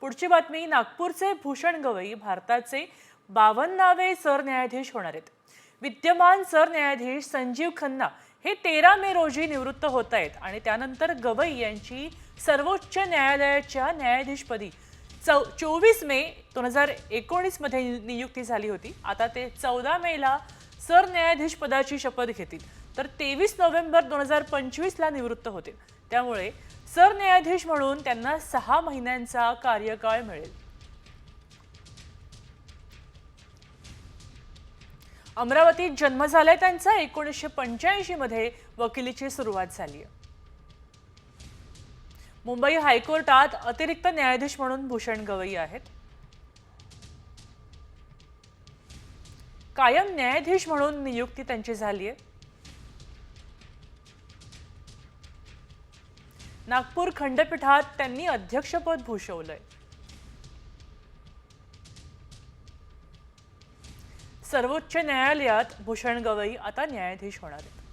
पुढची बातमी नागपूरचे भूषण गवई भारताचे बावन्नावे सरन्यायाधीश होणार आहेत. विद्यमान सरन्यायाधीश संजीव खन्ना हे तेरा मे रोजी निवृत्त होत आहेत आणि त्यानंतर गवई यांची सर्वोच्च न्यायालयाच्या न्यायाधीशपदी चौ चोवीस मे दोन हजार एकोणीसमध्ये नियुक्ती झाली होती. आता ते चौदा मेला सरन्यायाधीशपदाची शपथ घेतील. तर तेवीस नोव्हेंबर दोन हजार पंचवीसला निवृत्त होतील. त्यामुळे सरन्यायाधीश म्हणून त्यांना सहा महिन्यांचा कार्यकाळ मिळेल. अमरावतीत जन्म झालाय त्यांचा. एकोणीसशे पंच्याऐंशी मध्ये वकिलीची सुरुवात झाली मुंबई हायकोर्टात अतिरिक्त न्यायाधीश म्हणून भूषण गवई आहेत. कायम न्यायाधीश म्हणून नियुक्ती त्यांची झाली आहे. नागपूर खंडपीठात त्यांनी अध्यक्षपद भूषवलंय. सर्वोच्च न्यायालयात भूषण गवई आता न्यायाधीश होणार आहेत.